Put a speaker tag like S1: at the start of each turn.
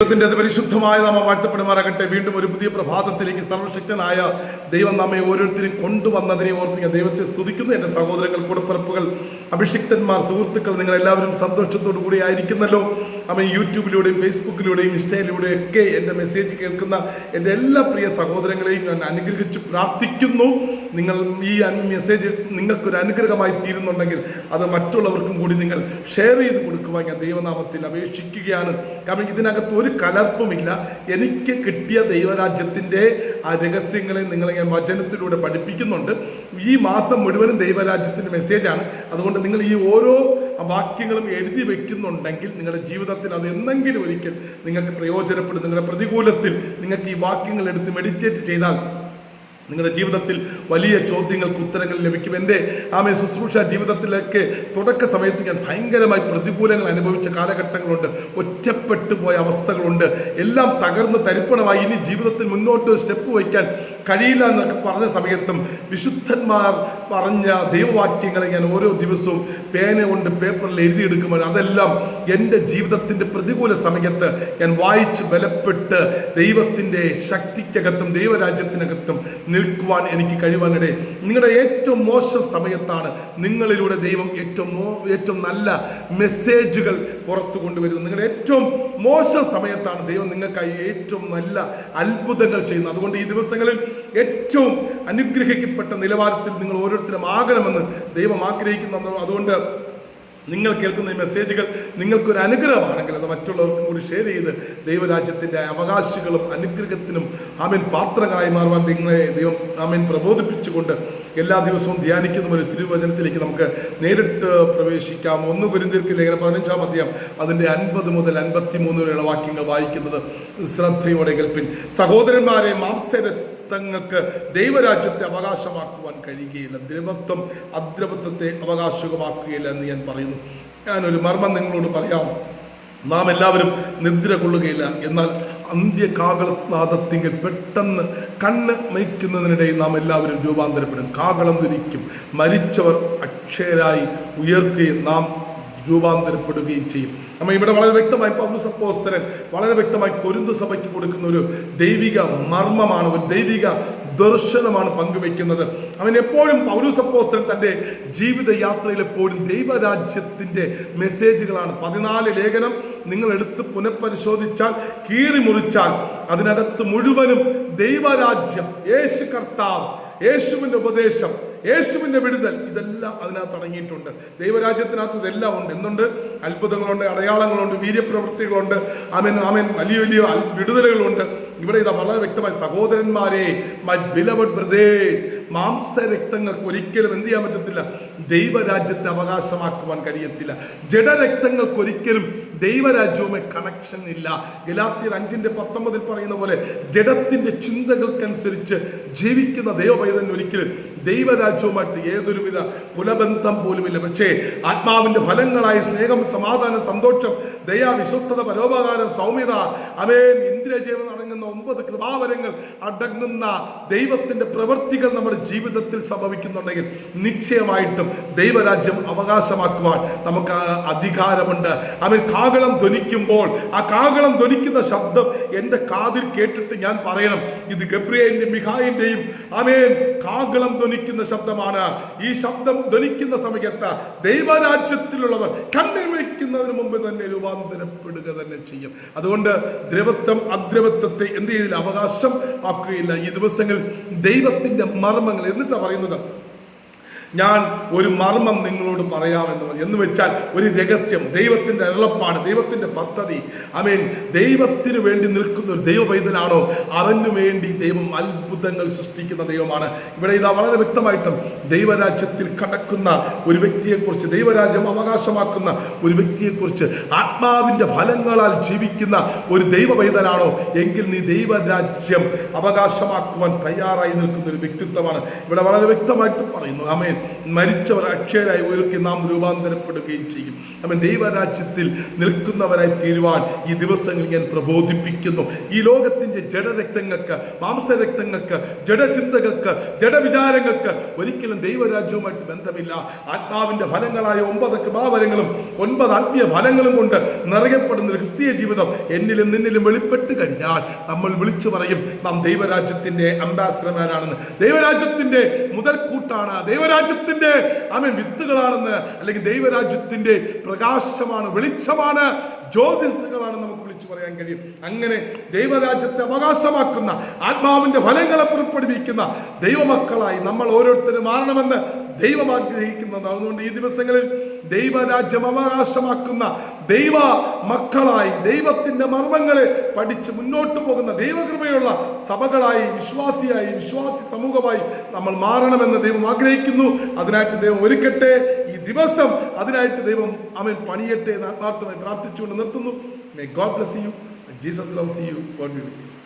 S1: ദൈവത്തിന്റെ പരിശുദ്ധമായ നാമം വാഴ്ത്തപ്പെടുമാറാകട്ടെ. വീണ്ടും ഒരു പുതിയ പ്രഭാതത്തിലേക്ക് സർവശക്തനായ ദൈവം നമ്മെ ഓരോരുത്തരും കൊണ്ടുവന്നതിനെ ഓർത്ത് ഞാൻ ദൈവത്തെ സ്തുതിക്കുന്നു. എന്റെ സഹോദരങ്ങൾ കൂടപ്പിറപ്പുകൾ അഭിഷിക്തന്മാർ സുഹൃത്തുക്കൾ നിങ്ങൾ എല്ലാവരും സന്തോഷത്തോടു കൂടി ആയിരിക്കുന്നല്ലോ. അമ്മ യൂട്യൂബിലൂടെയും ഫേസ്ബുക്കിലൂടെയും ഇൻസ്റ്റയിലൂടെയും ഒക്കെ എന്റെ മെസ്സേജ് കേൾക്കുന്ന എന്റെ എല്ലാ പ്രിയ സഹോദരങ്ങളെയും ഞാൻ അനുഗ്രഹിച്ച് പ്രാർത്ഥിക്കുന്നു. നിങ്ങൾ ഈ മെസ്സേജ് നിങ്ങൾക്കൊരു അനുഗ്രഹമായി തീരുന്നുണ്ടെങ്കിൽ അത് മറ്റുള്ളവർക്കും കൂടി നിങ്ങൾ ഷെയർ ചെയ്ത് കൊടുക്കുവാൻ ഞാൻ ദൈവനാമത്തിൽ അപേക്ഷിക്കുകയാണ്. കാരണം ഇതിനകത്ത് ഒരു കലർപ്പുമില്ല. എനിക്ക് കിട്ടിയ ദൈവരാജ്യത്തിന്റെ ആ രഹസ്യങ്ങളെ നിങ്ങളെ ഞാൻ വചനത്തിലൂടെ പഠിപ്പിക്കുന്നുണ്ട്. ഈ മാസം മുഴുവനും ദൈവരാജ്യത്തിന്റെ മെസ്സേജാണ് അതുകൊണ്ട് നിങ്ങൾ ഈ ഓരോ വാക്യങ്ങളും എഴുതി വെക്കുന്നുണ്ടെങ്കിൽ നിങ്ങളുടെ ജീവിതത്തിൽ അത് എന്തെങ്കിലും ഒരിക്കൽ നിങ്ങൾക്ക് പ്രയോജനപ്പെടും. നിങ്ങളുടെ പ്രതികൂലത്തിൽ നിങ്ങൾക്ക് ഈ വാക്യങ്ങൾ എടുത്ത് മെഡിറ്റേറ്റ് ചെയ്താൽ നിങ്ങളുടെ ജീവിതത്തിൽ വലിയ ചോദ്യങ്ങൾക്ക് ഉത്തരങ്ങൾ ലഭിക്കും. എന്റെ ആമേ ശുശ്രൂഷ ജീവിതത്തിലൊക്കെ തുടക്ക സമയത്ത് ഞാൻ ഭയങ്കരമായി പ്രതികൂലങ്ങൾ അനുഭവിച്ച കാലഘട്ടങ്ങളുണ്ട്. ഒറ്റപ്പെട്ടു പോയ അവസ്ഥകളുണ്ട്. എല്ലാം തകർന്ന് തരിപ്പണമായി. ഇനി ജീവിതത്തിൽ മുന്നോട്ട് സ്റ്റെപ്പ് വയ്ക്കാൻ കഴിയില്ല എന്നൊക്കെ പറഞ്ഞ സമയത്തും വിശുദ്ധന്മാർ പറഞ്ഞ ദൈവവാക്യങ്ങളെ ഞാൻ ഓരോ ദിവസവും പേന കൊണ്ട് പേപ്പറിൽ എഴുതിയെടുക്കുമ്പോൾ അതെല്ലാം എന്റെ ജീവിതത്തിന്റെ പ്രതികൂല സമയത്ത് ഞാൻ വായിച്ച് ബലപ്പെട്ട് ദൈവത്തിന്റെ ശക്തിക്കകത്തും ദൈവരാജ്യത്തിനകത്തും നിൽക്കുവാൻ എനിക്ക് കഴിവാനിടെ നിങ്ങളുടെ ഏറ്റവും മോശം സമയത്താണ് നിങ്ങളിലൂടെ ദൈവം ഏറ്റവും ഏറ്റവും നല്ല മെസ്സേജുകൾ പുറത്തു കൊണ്ടുവരുന്നത്. നിങ്ങളുടെ ഏറ്റവും മോശം സമയത്താണ് ദൈവം നിങ്ങൾക്കായി ഏറ്റവും നല്ല അത്ഭുതങ്ങൾ ചെയ്യുന്നത്. അതുകൊണ്ട് ഈ ദിവസങ്ങളിൽ ഏറ്റവും അനുഗ്രഹിക്കപ്പെട്ട നിലവാരത്തിൽ നിങ്ങൾ ഓരോരുത്തരും ആകണമെന്ന് ദൈവം ആഗ്രഹിക്കുന്നു അതുകൊണ്ട് നിങ്ങൾ കേൾക്കുന്ന ഈ മെസ്സേജുകൾ നിങ്ങൾക്കൊരു അനുഗ്രഹമാണെങ്കിൽ അത് മറ്റുള്ളവർക്കും കൂടി ഷെയർ ചെയ്ത് ദൈവരാജ്യത്തിന്റെ അവകാശികളും അനുഗ്രഹത്തിനും ആമിൻ പാത്രങ്ങളായി മാറുവാൻ നിങ്ങളെ ദൈവം ആമിൻ പ്രബോധിപ്പിച്ചുകൊണ്ട് എല്ലാ ദിവസവും ധ്യാനിക്കുന്ന ഒരു തിരുവചനത്തിലേക്ക് നമുക്ക് നേരിട്ട് പ്രവേശിക്കാം. ഒന്ന് കുരിന്തിർക്ക് ലേഖനം പതിനഞ്ചാം അധ്യായം അതിന്റെ അൻപത് മുതൽ അൻപത്തി മൂന്ന് വരെയുള്ള വാക്യങ്ങൾ വായിക്കുന്നത് ശ്രദ്ധയോടെ കേൾപ്പിൻ. സഹോദരന്മാരെ മാംസര തങ്ങൾക്ക് ദൈവരാജ്യത്തെ അവകാശമാക്കുവാൻ കഴിയുകയില്ല. ദ്രവത്വം അദ്രവത്വത്തെ അവകാശമാക്കുകയില്ല എന്ന് ഞാൻ പറയുന്നു. ഞാനൊരു മർമ്മം നിങ്ങളോട് പറയാം. നാം എല്ലാവരും നിദ്ര കൊള്ളുകയില്ല. എന്നാൽ അന്ത്യകാകളനാഥത്തിങ്കിൽ പെട്ടെന്ന് കണ്ണ് മയക്കുന്നതിനിടയിൽ നാം എല്ലാവരും രൂപാന്തരപ്പെടും. കാകളം ധരിക്കും. മരിച്ചവർ അക്ഷയരായി ഉയർക്കുകയും നാം രൂപാന്തരപ്പെടുകയും ചെയ്യും. നമ്മ ഇവിടെ വളരെ വ്യക്തമായി പൗലോസ് അപ്പോസ്തലൻ വളരെ വ്യക്തമായി കൊരിന്തു സഭയ്ക്ക് കൊടുക്കുന്ന ഒരു ദൈവിക മർമ്മമാണ് ഒരു ദൈവിക ദർശനമാണ് പങ്കുവെക്കുന്നത് അവൻ എപ്പോഴും പൗലോസ് അപ്പോസ്തലൻ തന്റെ ജീവിത യാത്രയിൽ എപ്പോഴും ദൈവരാജ്യത്തിന്റെ മെസ്സേജുകളാണ്. പതിനാല് ലേഖനം നിങ്ങൾ എടുത്ത് പുനഃപരിശോധിച്ചാൽ കീറി മുറിച്ചാൽ അതിനകത്ത് മുഴുവനും ദൈവരാജ്യം യേശു കർത്താവ് യേശുവിന്റെ ഉപദേശം യേശുവിന്റെ വിടുതൽ ഇതെല്ലാം അതിനകത്ത് അടങ്ങിയിട്ടുണ്ട്. ദൈവരാജ്യത്തിനകത്ത് ഇതെല്ലാം ഉണ്ട്. എന്തുണ്ട്? അത്ഭുതങ്ങളുണ്ട് അടയാളങ്ങളുണ്ട് വീര്യപ്രവൃത്തികളുണ്ട്. ആമൻ ആമൻ. വലിയ വലിയ വിടുതലുകളുണ്ട് ഇവിടെ ഇതാ വളരെ വ്യക്തമായി സഹോദരന്മാരെ മൈ ബിലവഡ് ബ്രദേഴ്സ് മാംസരക്തങ്ങൾക്ക് ഒരിക്കലും എന്ത് ചെയ്യാൻ പറ്റത്തില്ല? ദൈവരാജ്യത്തെ അവകാശമാക്കുവാൻ കഴിയത്തില്ല. ജഡരക്തങ്ങൾക്ക് ഒരിക്കലും ദൈവരാജ്യവുമായി കണക്ഷൻ ഇല്ല. ഗലാത്തിയർ അഞ്ചിന്റെ പത്തൊമ്പതിൽ പറയുന്ന പോലെ ജഡത്തിന്റെ ചിന്തകൾക്കനുസരിച്ച് ജീവിക്കുന്ന ദൈവപൈതന് ഒരിക്കലും ദൈവരാജ്യവുമായിട്ട് ഏതൊരുവിധ പുലബന്ധം പോലുമില്ല. പക്ഷേ ആത്മാവിന്റെ ഫലങ്ങളായ സ്നേഹം സമാധാനം സന്തോഷം ദയാ വിശ്വസ്തത പരോപകാരം സൗമ്യത അമേൻ ഇന്ദ്രിയജീവൻ അടങ്ങുന്ന ഒമ്പത് കൃപാവരങ്ങൾ അടങ്ങുന്ന ദൈവത്തിന്റെ പ്രവൃത്തികൾ നമ്മുടെ ജീവിതത്തിൽ സംഭവിക്കുന്നുണ്ടെങ്കിൽ നിശ്ചയമായിട്ടും ദൈവരാജ്യം അവകാശമാക്കുവാൻ നമുക്ക് അധികാരമുണ്ട്. അവൻ കാകളം ധ്വനിക്കുമ്പോൾ ആ കാകളം ധ്വനിക്കുന്ന ശബ്ദം എന്റെ കാതിൽ കേട്ടിട്ട് ഞാൻ പറയണം. ഇത് ഗബ്രിയേലിന്റെ മിഹായിന്റെയും അമേൻ കാകളം ധനിക്കുന്ന ശബ്ദമാണ്. ഈ ശബ്ദം ധനിക്കുന്ന സമയത്ത് ദൈവരാജ്യത്തിലുള്ളവർ കണ്ണിൽ വയ്ക്കുന്നതിന് മുമ്പ് തന്നെ രൂപാന്തരപ്പെടുക തന്നെ ചെയ്യും. അതുകൊണ്ട് ദ്രവത്വം അദ്രവത്വത്തെ എന്ത് ചെയ്തില്ല അവകാശം ആക്കുകയില്ല ഈ ദിവസങ്ങളിൽ ദൈവത്തിന്റെ മർമ്മങ്ങൾ എന്നിട്ടാണ് പറയുന്നത്? ഞാൻ ഒരു മർമ്മം നിങ്ങളോട് പറയാമെന്ന് എന്ന് വെച്ചാൽ ഒരു രഹസ്യം ദൈവത്തിന്റെ അരുളപ്പാട് ദൈവത്തിന്റെ പദ്ധതി. അമേൻ ദൈവത്തിന് വേണ്ടി നിൽക്കുന്ന ഒരു ദൈവ പൈതലാണോ അവന് വേണ്ടി ദൈവം അത്ഭുതങ്ങൾ സൃഷ്ടിക്കുന്ന ദൈവമാണ്. ഇവിടെ ഇതാ വളരെ വ്യക്തമായിട്ടും ദൈവരാജ്യത്തിൽ കടക്കുന്ന ഒരു വ്യക്തിയെക്കുറിച്ച് ദൈവരാജ്യം അവകാശമാക്കുന്ന ഒരു വ്യക്തിയെക്കുറിച്ച് ആത്മാവിന്റെ ഫലങ്ങളാൽ ജീവിക്കുന്ന ഒരു ദൈവ പൈതലാണോ എങ്കിൽ നീ ദൈവരാജ്യം അവകാശമാക്കുവാൻ തയ്യാറായി നിൽക്കുന്ന ഒരു വ്യക്തിത്വമാണ്. ഇവിടെ വളരെ വ്യക്തമായിട്ട് പറയുന്നു. ആമേൻ മരിച്ചവർ അക്ഷയരായി ഉയർത്തി നാം രൂപാന്തരപ്പെടുകയും ചെയ്യും. അവൻ ദൈവരാജ്യത്തിൽ നിൽക്കുന്നവരായി തീരുവാൻ ഈ ദിവസങ്ങളിൽ ഞാൻ പ്രബോധിപ്പിക്കുന്നു. ഈ ലോകത്തിന്റെ ജഡരക്തങ്ങൾക്ക് മാംസരക്തങ്ങൾക്ക് ജഡചിന്തകൾക്ക് ജഡവിചാരങ്ങൾക്ക് ഒരിക്കലും ദൈവരാജ്യവുമായിട്ട് ബന്ധമില്ല. ആത്മാവിന്റെ ഫലങ്ങളായ ഒമ്പത് കൃപാവരങ്ങളും ഒൻപത് ആത്മീയ ഫലങ്ങളും കൊണ്ട് നിറയപ്പെടുന്ന ഒരു ക്രിസ്തീയ ജീവിതം എന്നിലും നിന്നിലും വെളിപ്പെട്ട് കഴിഞ്ഞാൽ നമ്മൾ വിളിച്ചു പറയും നാം ദൈവരാജ്യത്തിന്റെ അംബാസിഡർമാരാണെന്ന്. ദൈവരാജ്യത്തിന്റെ മുതൽക്കൂട്ടാണ് ദൈവരാജ്യത്തിന്റെ ആമേൻ വിത്തുകളാണെന്ന് അല്ലെങ്കിൽ ദൈവരാജ്യത്തിന്റെ പ്രകാശമാണ് വെളിച്ചമാണ് ജ്യോതിസുകളാണ് നമുക്ക് വിളിച്ചു പറയാൻ കഴിയും. അങ്ങനെ ദൈവരാജ്യത്തെ അവകാശമാക്കുന്ന ആത്മാവിന്റെ ഫലങ്ങളെ പുറപ്പെടുവിക്കുന്ന ദൈവമക്കളായി നമ്മൾ ഓരോരുത്തരും മാറണമെന്ന് ദൈവം ആഗ്രഹിക്കുന്നത് അതുകൊണ്ട് ഈ ദിവസങ്ങളിൽ ദൈവരാജ്യം അവകാശമാക്കുന്ന ദൈവ മക്കളായി ദൈവത്തിന്റെ മർമ്മങ്ങളെ പഠിച്ച് മുന്നോട്ട് പോകുന്ന ദൈവകൃപയുള്ള സഭകളായി വിശ്വാസിയായി വിശ്വാസി സമൂഹമായി നമ്മൾ മാറണമെന്ന് ദൈവം ആഗ്രഹിക്കുന്നു. അതിനായിട്ട് ദൈവം ഒരുക്കട്ടെ. ഈ ദിവസം അതിനായിട്ട് ദൈവം അവൻ പണിയട്ടെ എന്ന് ആത്മാർത്ഥമായി പ്രാർത്ഥിച്ചുകൊണ്ട് നിർത്തുന്നു. May God bless Jesus loves you God be with